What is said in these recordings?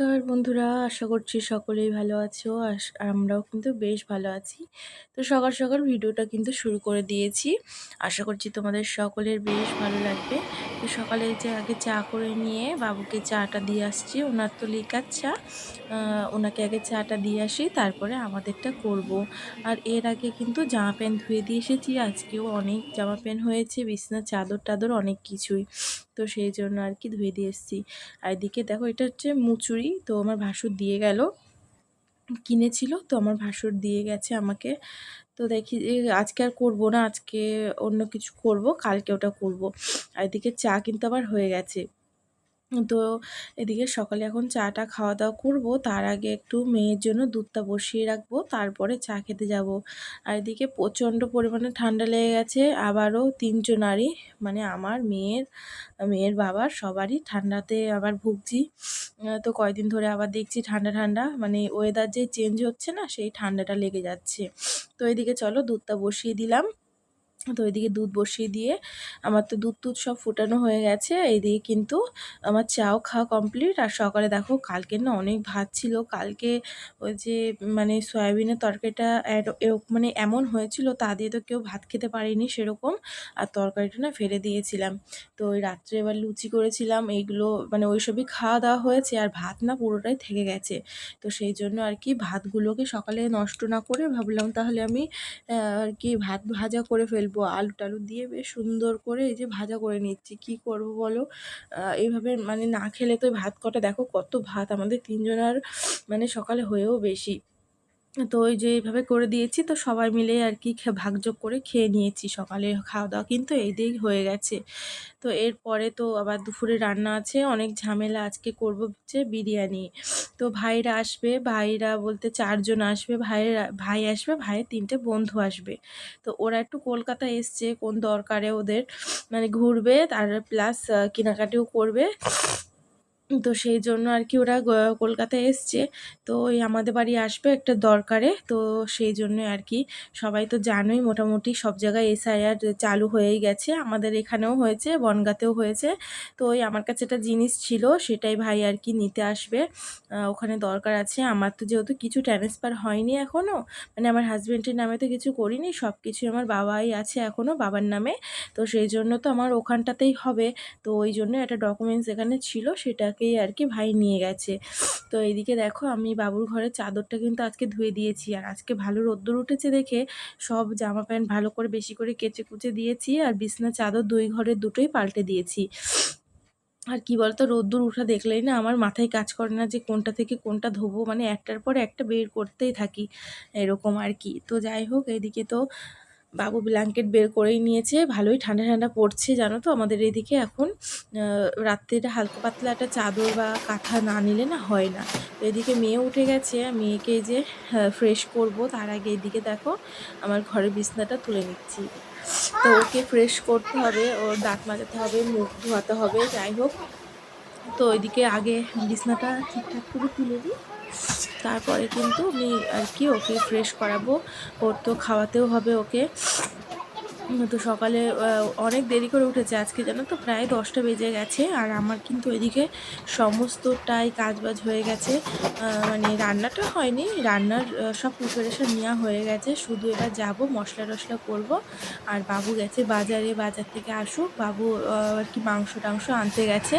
আশা করছি সকলেই ভালো আছো। আর আমরাও কিন্তু বেশ ভালো আছি। তো সকাল সকাল ভিডিওটা কিন্তু শুরু করে দিয়েছি। আশা করছি তোমাদের সকলের বেশ ভালো লাগবে। তো সকালে যে আগে চা করে নিয়ে বাবুকে চাটা দিয়ে আসছি, ওনার তো লিকার চা। ওনাকে আগে চাটা দিয়ে আসি, তারপরে আমাদেরটা করব। আর এর আগে কিন্তু জামা প্যান্ট ধুয়ে দিয়ে এসেছি। আজকেও অনেক জামা প্যান্ট হয়েছে বিছনার চাদর টাদর অনেক কিছুই। তো সেই জন্য আর কি ধুয়ে দিয়ে এসেছি। আর এদিকে দেখো, এটা হচ্ছে মুচুরি, তো আমার ভাসুর দিয়ে গেল। কিনেছিল, তো আমার ভাসুর দিয়ে গেছে আমাকে। তো দেখি আজকে আর করব না, আজকে অন্য কিছু করব, কালকে ওটা করব। আর এদিকে চা কিন্তু আবার হয়ে গেছে। তো এদিকে সকালে এখন চাটা খাওয়া দাওয়া করব। তার আগে একটু মেয়ের জন্য দুধটা বসিয়ে রাখব, তারপরে চা খেতে যাব। আর এদিকে প্রচণ্ড পরিমাণে ঠান্ডা লেগে গেছে। আবারও তিনজনারই মানে আমার মেয়ের মেয়ের বাবার সবারই ঠান্ডাতে আবার ভুগছি। তো কয়দিন ধরে আবার দেখছি ঠান্ডা ঠান্ডা মানে ওয়েদার যে চেঞ্জ হচ্ছে না, সেই ঠান্ডাটা লেগে যাচ্ছে। তো এদিকে চলো দুধটা বসিয়ে দিলাম। তো ওইদিকে দুধ বসিয়ে দিয়ে আমার তো দুধ টুধ সব ফুটানো হয়ে গেছে। এইদিকে কিন্তু আমার চাও খাওয়া কমপ্লিট আর সকালে দেখো কালকে না অনেক ভাত ছিল। কালকে ওই যে মানে সয়াবিনের তরকারিটা মানে এমন হয়েছিল তা দিয়ে তো কেউ ভাত খেতে পারেনি সেরকম। আর তরকারিটা না ফেলে দিয়েছিলাম। তো ওই রাত্রে এবার লুচি করেছিলাম। এইগুলো মানে ওই সবই খাওয়া দাওয়া হয়েছে আর ভাত না পুরোটাই থেকে গেছে। তো সেই জন্য আর কি ভাতগুলোকে সকালে নষ্ট না করে ভাবলাম তাহলে আমি আর কি ভাত ভাজা করে ফেলব। আলু টালু দিয়ে বেশ সুন্দর করে এই যে ভাজা করে নিচ্ছি। কি করব বলো? এইভাবে মানে না খেলে তো ভাত কটা, দেখো কত ভাত আমাদের তিনজনের মানে সকালে হয়েও বেশি। তো ওই যে এইভাবে করে দিয়েছি, তো সবাই মিলে আর কি ভাগযোগ করে খেয়ে নিয়েছি। সকালে খাওয়া দাওয়া কিন্তু এই দিয়েই হয়ে গেছে। তো এরপরে তো আবার দুপুরে রান্না আছে। অনেক ঝামেলা আজকে করব হচ্ছে বিরিয়ানি। তো ভাইরা আসবে, ভাইরা বলতে চারজন আসবে, ভাইয়ের, ভাই আসবে, ভাইয়ের তিনটে বন্ধু আসবে। তো ওরা একটু কলকাতা এসছে, কোন দরকারে ওদের মানে ঘুরবে, তার প্লাস কেনাকাটিও করবে। তো সেই জন্য আর কি ওরা কলকাতায় এসছে। তো ওই আমাদের বাড়ি আসবে একটা দরকারে। তো সেই জন্য আর কি সবাই তো জানোই মোটামুটি সব জায়গায় এসআইআর চালু হয়েই গেছে। আমাদের এখানেও হয়েছে, বনগাতেও হয়েছে। তো ওই আমার কাছে একটা জিনিস ছিল, সেটাই ভাই আর কি নিতে আসবে। ওখানে দরকার আছে। আমার তো যেহেতু কিছু ট্রান্সফার হয়নি এখনও মানে আমার হাজব্যান্ডের নামে তো কিছু করিনি সব কিছু আমার বাবাই আছে এখনও বাবার নামে। তো সেই জন্য তো আমার ওখানটাতেই হবে। তো ওই জন্য একটা ডকুমেন্টস এখানে ছিল, সেটা তাকেই আর কি ভাই নিয়ে গেছে। তো এইদিকে দেখো আমি বাবুর ঘরের চাদরটা কিন্তু আজকে ধুয়ে দিয়েছি। আর আজকে ভালো রোদ্দুর উঠেছে দেখে সব জামা প্যান্ট ভালো করে বেশি করে কেচে কুচে দিয়েছি আর বিছনা চাদর দুই ঘরের দুটোই পাল্টে দিয়েছি। আর কি বলতো, রোদ্দুর উঠা দেখলেই না আমার মাথায় কাজ করে না যে কোনটা থেকে কোনটা ধোবো মানে একটার পর একটা বের করতেই থাকি এরকম আর কি। তো যাই হোক এইদিকে তো বাবু ব্ল্যাঙ্কেট বের করেই নিয়েছে। ভালোই ঠান্ডা ঠান্ডা পড়ছে, জানো তো? আমাদের এদিকে এখন রাত্রিটা হালকা পাতলা একটা চাদর বা কাঁথা না নিলে না হয় না। তো এদিকে মেয়ে উঠে গেছে মেয়েকে যে ফ্রেশ করব, তার আগে এদিকে দেখো, আমার ঘরের বিছনাটা তুলে নিচ্ছি। তো ওকে ফ্রেশ করতে হবে, ওর দাঁত মাজাতে হবে, মুখ ধোয়াতে হবে, যাই হোক। তো ওইদিকে আগে বিছনাটা ঠিকঠাক করে তুলে দিই। তারপরে কিন্তু আমি আর কি ওকে ফ্রেশ করাবো। ওর তো খাওয়াতেও হবে ওকে। তো সকালে অনেক দেরি করে উঠেছে আজকে জানো তো? প্রায় দশটা বেজে গেছে আর আমার কিন্তু এদিকে সমস্তটাই কাজবাজ হয়ে গেছে। মানে রান্নাটা হয়নি, রান্নার সব প্রিপারেশন নেওয়া হয়ে গেছে। শুধু এবার যাব, মশলা টশলা করব। আর বাবু গেছে বাজারে, বাজার থেকে আসুক। বাবু আর কি মাংস টাংস আনতে গেছে।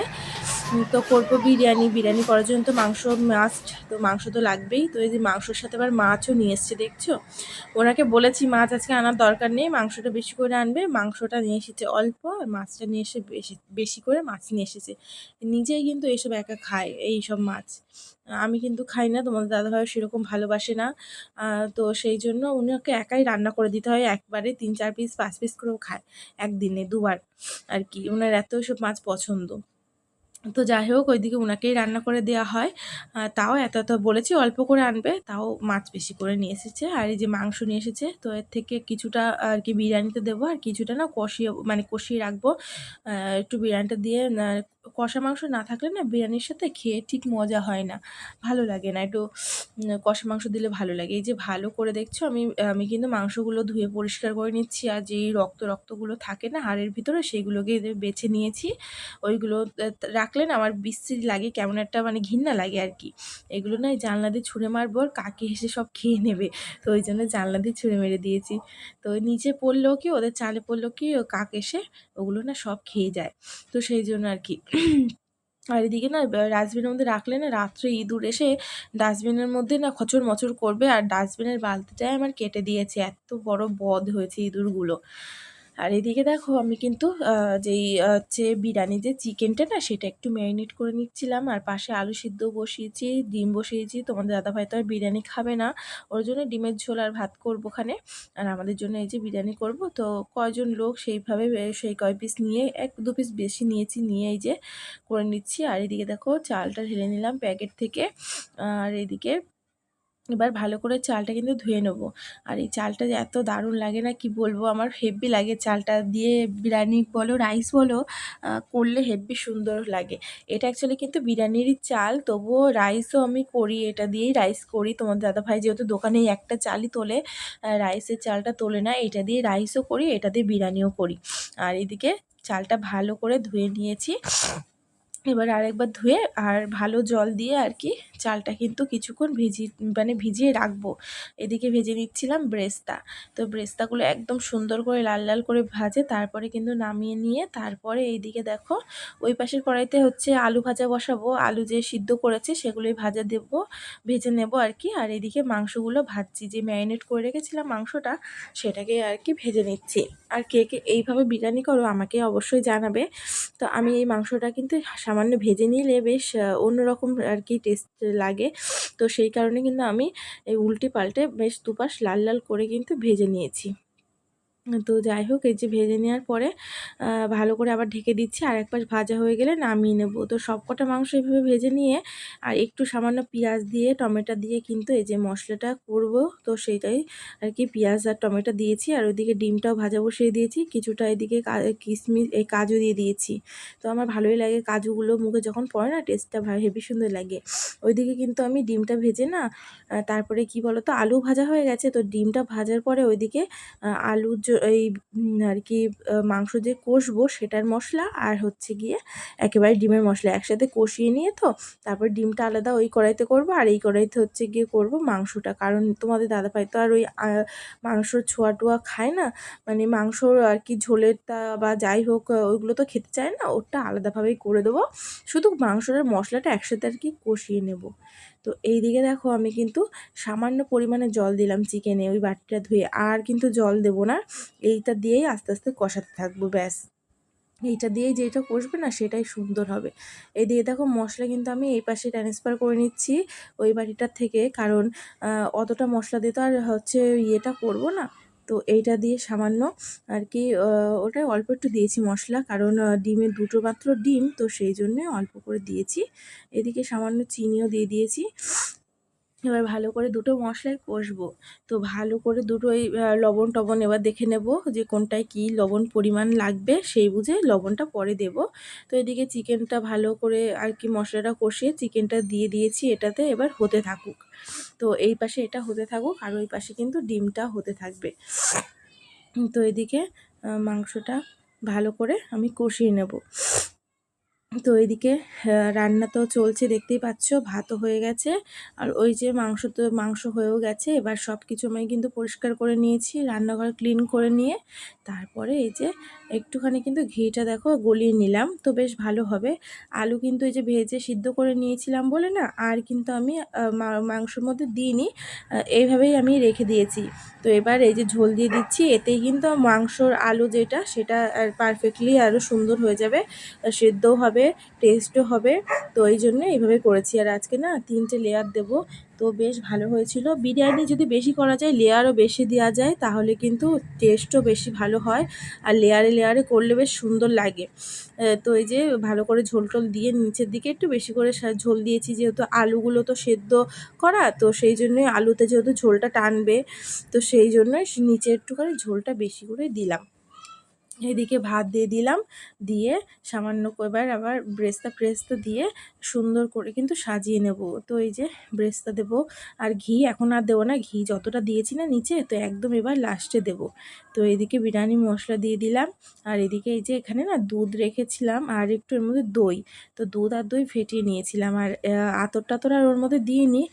তো করব বিরিয়ানি। বিরিয়ানি করার জন্য তো মাংস মাস্ট তো মাংস তো লাগবেই। তো এই যে মাংসর সাথে আবার মাছও নিয়ে এসছে, দেখছ? ওনাকে বলেছি মাছ আজকে আনার দরকার নেই, মাংসটা বেশি করে আনবে। মাংসটা নিয়ে এসেছে অল্প, আর মাছটা নিয়ে এসে বেশি বেশি করে মাছ নিয়ে এসেছে। নিজেই কিন্তু এইসব একা খায় এই সব মাছ। আমি কিন্তু খাই না, তোমাদের দাদাভাই সেরকম ভালোবাসে না। তো সেই জন্য উনাকে একাই রান্না করে দিতে হয়, একবারে তিন চার পিস পাঁচ পিস করেও খায়, একদিনে দুবার। আর কি ওনার এত সব মাছ পছন্দ। তো যাই হোক, ওইদিকে ওনাকেই রান্না করে দেওয়া হয়। তাও এত এত বলেছি, অল্প করে আনবে, তাও মাছ বেশি করে নিয়ে এসেছে। আর এই যে মাংস নিয়ে এসেছে, তো এর থেকে কিছুটা আর কি বিরিয়ানিতে দেবো, আর কিছুটা না কষিয়ে মানে কষিয়ে রাখব। একটু বিরিয়ানিটা দিয়ে কষা মাংস না থাকলে না বিরিয়ানির সাথে খেয়ে ঠিক মজা হয় না। ভালো লাগে না, একটু কষা মাংস দিলে ভালো লাগে। এই যে ভালো করে দেখছ, আমি আমি কিন্তু মাংসগুলো ধুয়ে পরিষ্কার করে নিচ্ছি আর যেই রক্ত, রক্তগুলো থাকে না হাড়ের ভিতরে সেইগুলোকে বেছে নিয়েছি, ওইগুলো রাখলে না আমার বিশ্রী লাগে, কেমন একটা মানে ঘৃণা লাগে আর কি। এগুলো না জানলা দিয়ে ছুঁড়ে মারবো আর কাকে হেসে সব খেয়ে নেবে, তো ওই জন্য জানলা দিয়ে ছুঁড়ে মেরে দিয়েছি। তো নিচে পড়লেও কি, ওদের চালে পড়লেও কি কাক এসে ওগুলো না সব খেয়ে যায়। তো সেই জন্য আর কি। আর এদিকে না ডাস্টবিনের মধ্যে রাখলে না রাত্রে ইঁদুর এসে ডাস্টবিনের মধ্যে না খচর মচর করবে আর ডাস্টবিনের বালতিটাই আমার কেটে দিয়েছে। এত বড় বদ হয়েছে ইঁদুরগুলো। আর এদিকে দেখো আমি কিন্তু যেই হচ্ছে বিরিয়ানি যে চিকেনটা না, সেটা একটু ম্যারিনেট করে নিচ্ছিলাম। আর পাশে আলু সিদ্ধ বসিয়েছি, ডিম বসিয়েছি। তোমাদের দাদাভাই তো আর বিরিয়ানি খাবে না। ওর জন্য ডিমের ঝোল আর ভাত করব ওখানে। আর আমাদের জন্য এই যে বিরিয়ানি করব, তো কয়জন লোক সেইভাবে সেই কয় পিস নিয়ে, এক, দু পিস বেশি নিয়েছি, নিয়ে এই যে করে নিচ্ছি। আর এদিকে দেখো চালটা ঢেলে নিলাম প্যাকেট থেকে। আর এদিকে এবার ভালো করে চালটা কিন্তু ধুয়ে নেব। আর এই চালটা এত দারুণ লাগে না কি বলব? আমার হেব্বি লাগে চালটা দিয়ে বিরিয়ানি বলো রাইস বলো করলে হেব্বি সুন্দর লাগে। এটা অ্যাকচুয়ালি কিন্তু বিরিয়ানিরই চাল, তবুও রাইসও আমি করি, এটা দিয়েই রাইস করি। তোমার দাদাভাই যেহেতু দোকানে একটা চালই তোলে রাইসের চালটা তোলে না, এটা দিয়ে রাইসও করি, এটা দিয়ে বিরিয়ানিও করি। আর এদিকে চালটা ভালো করে ধুয়ে নিয়েছি। এবার আরেকবার ধুয়ে আর ভালো জল দিয়ে আর কি চালটা কিন্তু কিছুক্ষণ ভিজি মানে ভিজিয়ে রাখব। এদিকে ভেজে নিচ্ছিলাম ব্রেস্তা। তো ব্রেস্তাগুলো একদম সুন্দর করে লাল লাল করে ভাজে, তারপরে কিন্তু নামিয়ে নিয়ে তারপরে এইদিকে দেখো, ওই পাশের কড়াইতে হচ্ছে আলু ভাজা বসাবো। আলু যে সিদ্ধ করেছে সেগুলোই ভাজা দেবো, ভেজে নেব আর কি। আর এদিকে মাংসগুলো ভাজছি। যে ম্যারিনেট করে রেখেছিলাম মাংসটা, সেটাকে আর কি ভেজে নিচ্ছি। আর কে কে এইভাবে বিরিয়ানি করো আমাকে অবশ্যই জানাবে। তো আমি এই মাংসটা কিন্তু সামান্য ভেজে নিলে বেশ অন্যরকম আর কি টেস্ট লাগে। তো সেই কারণে কিন্তু আমি এই উল্টে পাল্টে বেশ দুপাশ লাল লাল করে কিন্তু ভেজে নিয়েছি। তো যাই হোক, এই যে ভেজে নেওয়ার পরে ভালো করে আবার ঢেকে দিচ্ছি। আর এক পাশ ভাজা হয়ে গেলে নামিয়ে নেব। তো সব কটা মাংস এইভাবে ভেজে নিয়ে, আর একটু সামান্য পেঁয়াজ দিয়ে, টমেটো দিয়ে কিন্তু এই যে মশলাটা করব, তো সেইটাই আর কি পেঁয়াজ আর টমেটো দিয়েছি। আর ওইদিকে ডিমটাও ভাজা বসিয়ে দিয়েছি। কিছুটা এদিকে কিশমিশ এই কাজু দিয়ে দিয়েছি। তো আমার ভালোই লাগে কাজুগুলো। মুখে যখন পড়ে না টেস্টটা হেভি সুন্দর লাগে। ওইদিকে কিন্তু আমি ডিমটা ভেজে না তারপরে কি বলো তো আলু ভাজা হয়ে গেছে। তো ডিমটা ভাজার পরে ওইদিকে আলু এই আর কি মাংস যে কষবো সেটার মশলা আর হচ্ছে গিয়ে একেবারে ডিমের মশলা একসাথে কষিয়ে নিয়ে তো তারপর ডিমটা আলাদা ওই কড়াইতে করব আর এই কড়াইতে হচ্ছে গিয়ে করব মাংসটা। কারণ তোমাদের দাদা দাদাভাই তো আর ওই মাংসর ছোঁয়া টোয়া খায় না। মানে মাংস আর কি ঝোলেরটা বা যাই হোক ওইগুলো তো খেতে চায় না। ওটা আলাদাভাবেই করে দেবো। শুধু মাংসটার মশলাটা একসাথে আর কি কষিয়ে নেব। তো এই দিকে দেখো আমি কিন্তু সামান্য পরিমাণে জল দিলাম চিকেনে, ওই বাটিটা ধুয়ে। আর কিন্তু জল দেব না, এইটা দিয়েই আস্তে আস্তে কষাতে থাকব, ব্যাস। এইটা দিয়েই যেটা কষবে না, সেটাই সুন্দর হবে। এই দিয়ে দেখো মশলা কিন্তু আমি এই পাশে ট্রান্সফার করে নিচ্ছি, ওই বাটিটার থেকে। কারণ অতটা মশলা দিয়ে তো আর হচ্ছে ইয়েটা করব না। তো এইটা দিয়ে সামান্য আর কি ওটা অল্প একটু দিয়েছি মশলা, কারণ ডিমে দুটো মাত্র ডিম, তো সেই জন্যে অল্প করে দিয়েছি। এদিকে সামান্য চিনিও দিয়ে দিয়েছি। এবার ভালো করে দুটো মশলাই কষবো। তো ভালো করে দুটোই লবণ টবণ এবার দেখে নেব যে কোনটায় কি লবণ পরিমাণ লাগবে, সেই বুঝে লবণটা পরে দেব। তো এদিকে চিকেনটা ভালো করে আর কি মশলাটা কষিয়ে চিকেনটা দিয়ে দিয়েছি, এটাতে এবার হতে থাকুক। তো এই পাশে এটা হতে থাকুক আর ওই পাশে কিন্তু ডিমটা হতে থাকবে। তো এদিকে মাংসটা ভালো করে আমি কষিয়ে নেব। তো এদিকে রান্না তো চলছে, দেখতেই পাচ্ছ, ভাতও হয়ে গেছে। আর ওই যে মাংস তো, মাংস হয়েও গেছে, এবার সব কিছু আমি কিন্তু পরিষ্কার করে নিয়েছি, রান্নাঘর ক্লিন করে নিয়ে। তারপরে এই যে একটুখানি কিন্তু ঘিটা দেখো গলিয়ে নিলাম, তো বেশ ভালো হবে। আলু কিন্তু এই যে ভেজে সিদ্ধ করে নিয়েছিলাম বলে না, আর কিন্তু আমি মাংসর মধ্যে দিইনি এইভাবেই আমি রেখে দিয়েছি। তো এবার এই যে ঝোল দিয়ে দিচ্ছি, এতেই কিন্তু মাংসর আলু যেটা, সেটা পারফেক্টলি আরও সুন্দর হয়ে যাবে সেদ্ধও হবে। টেস্টও হবে। তো এই জন্য এইভাবে করেছি। আর আজকে না তিনটে লেয়ার দেবো। তো বেশ ভালো হয়েছিল। বিরিয়ানি যদি বেশি করা যায় লেয়ারও বেশি দেওয়া যায়, তাহলে কিন্তু টেস্টও বেশি ভালো হয়। আর লেয়ারে লেয়ারে করলে বেশ সুন্দর লাগে। তো এই যে ভালো করে ঝোল টোল দিয়ে নিচের দিকে একটু বেশি করে ঝোল দিয়েছি, যেহেতু আলুগুলো তো সেদ্ধ করা, তো সেই জন্যই আলুতে যেহেতু ঝোলটা টানবে, তো সেই জন্যই নিচে একটুখানি ঝোলটা বেশি করে দিলাম। এদিকে ভাত দিয়ে দিলাম, দিয়ে সামান্য এবার আবার ব্রেস্তা প্রেস্তা দিয়ে সুন্দর করে কিন্তু সাজিয়ে নেব। তো এই যে ব্রেস্তা দেব, আর ঘি এখন আর দেবো না, ঘি যতটা দিয়েছি না নিচে, তো একদম এবার লাস্টে দেব। তো এদিকে বিরিয়ানি মশলা দিয়ে দিলাম, আর এদিকে এই যে এখানে না দুধ রেখেছিলাম, আর একটু এর মধ্যে দই। তো দুধ আর দই ফেটিয়ে নিয়েছিলাম, আর আতর টাতর আর ওর মধ্যে দিইনি।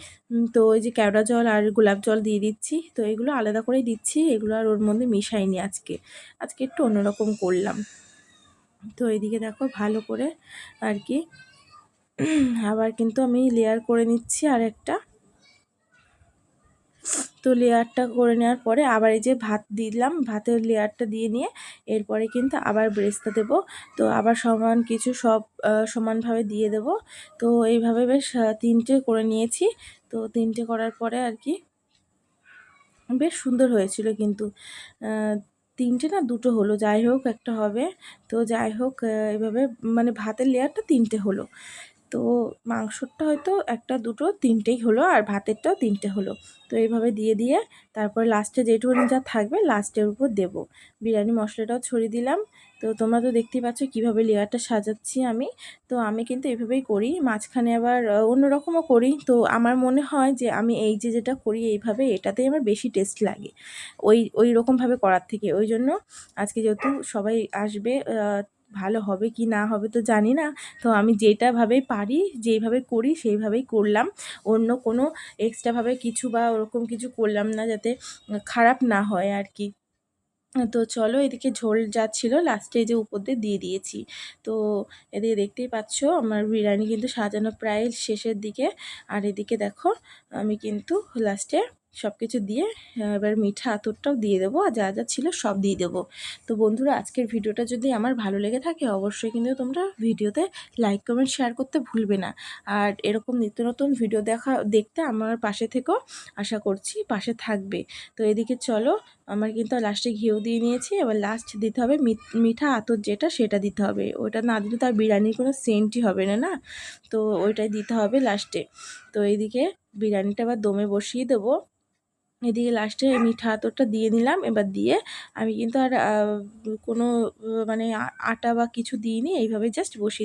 তো ওই যে কেওড়া জল আর গোলাপ জল দিয়ে দিচ্ছি, তো এগুলো আলাদা করেই দিচ্ছি, এগুলো আর ওর মধ্যে মিশাইনি আজকে। আজকে একটু অন্যরকম করলাম। তো এইদিকে দেখো ভালো করে আর কি। আবার কিন্তু আমি লেয়ার করে নিচ্ছি আর একটা তো লেয়ারটা করে নেওয়ার পরে আবার এই যে ভাত দিলাম, ভাতের লেয়ারটা দিয়ে নিয়ে এরপরে কিন্তু আবার ব্রেস্তা দেব। তো আবার সমান কিছু সব সমানভাবে দিয়ে দেব। তো এইভাবে বেশ তিনটে করে নিয়েছি। তো তিনটে করার পরে আর কি বেশ সুন্দর হয়েছিল কিন্তু। তিনটে না দুটো হলো, যাই হোক একটা হবে। তো যাই হোক এভাবে মানে ভাতের লেয়ারটা তিনটে হলো। তো মাংসটা হয়তো একটা, দুটো, তিনটেই হলো আর ভাতেরটাও তিনটে হলো। তো এইভাবে দিয়ে দিয়ে তারপর লাস্টে যেটুকু যা থাকবে লাস্টের উপর দেব। বিরিয়ানি মশলাটাও ছড়িয়ে দিলাম। তো তোমরা তো দেখতেই পাচ্ছ কীভাবে লেয়ারটা সাজাচ্ছি আমি। তো আমি কিন্তু এভাবেই করি, মাঝখানে আবার অন্যরকমও করি। তো আমার মনে হয় যে আমি এই যে যেটা করি এইভাবে এটাতেই আমার বেশি টেস্ট লাগে, ওই ওই রকমভাবে করার থেকে। ওই জন্য আজকে যেহেতু সবাই আসবে ভালো হবে কি না হবে তো জানি না। তো আমি যেটাভাবেই পারি যেইভাবে করি সেইভাবেই করলাম। অন্য কোনো এক্সট্রাভাবে কিছু বা ওরকম কিছু করলাম না যাতে খারাপ না হয় আর কি। তো চলো এদিকে ঝোল যা ছিল লাস্টে যে উপর দিয়ে দিয়ে দিয়েছি। তো এদিকে দেখতেই পাচ্ছ আমার বিরিয়ানি কিন্তু সাজানো প্রায় শেষের দিকে। আর এদিকে দেখো আমি কিন্তু লাস্টে সব কিছু দিয়ে, এবার মিঠা আতরটাও দিয়ে দেবো আর যা যা ছিল সব দিয়ে দেবো। তো বন্ধুরা, আজকের ভিডিওটা যদি আমার ভালো লেগে থাকে, অবশ্যই কিন্তু তোমরা ভিডিওতে লাইক কমেন্ট শেয়ার করতে ভুলবে না। আর এরকম নিত্য নতুন ভিডিও দেখা, দেখতে আমার পাশে থেকেও আশা করছি পাশে থাকবে। তো এদিকে চলো, আমার কিন্তু লাস্টে ঘিও দিয়ে নিয়েছি, এবার লাস্ট দিতে হবে মিঠা আতর যেটা সেটা দিতে হবে। ওটা না দিলে তার বিরিয়ানির কোনো সেন্টই হবে না না? তো ওইটাই দিতে হবে লাস্টে তো এইদিকে বিরিয়ানিটা আবার দমে বসিয়ে দেবো। এদিকে লাস্টে মিঠা আতরটা দিয়ে নিলাম এবার দিয়ে আমি কিন্তু আর কোনো মানে আটা বা কিছু দিইনি। এইভাবে জাস্ট বসিয়ে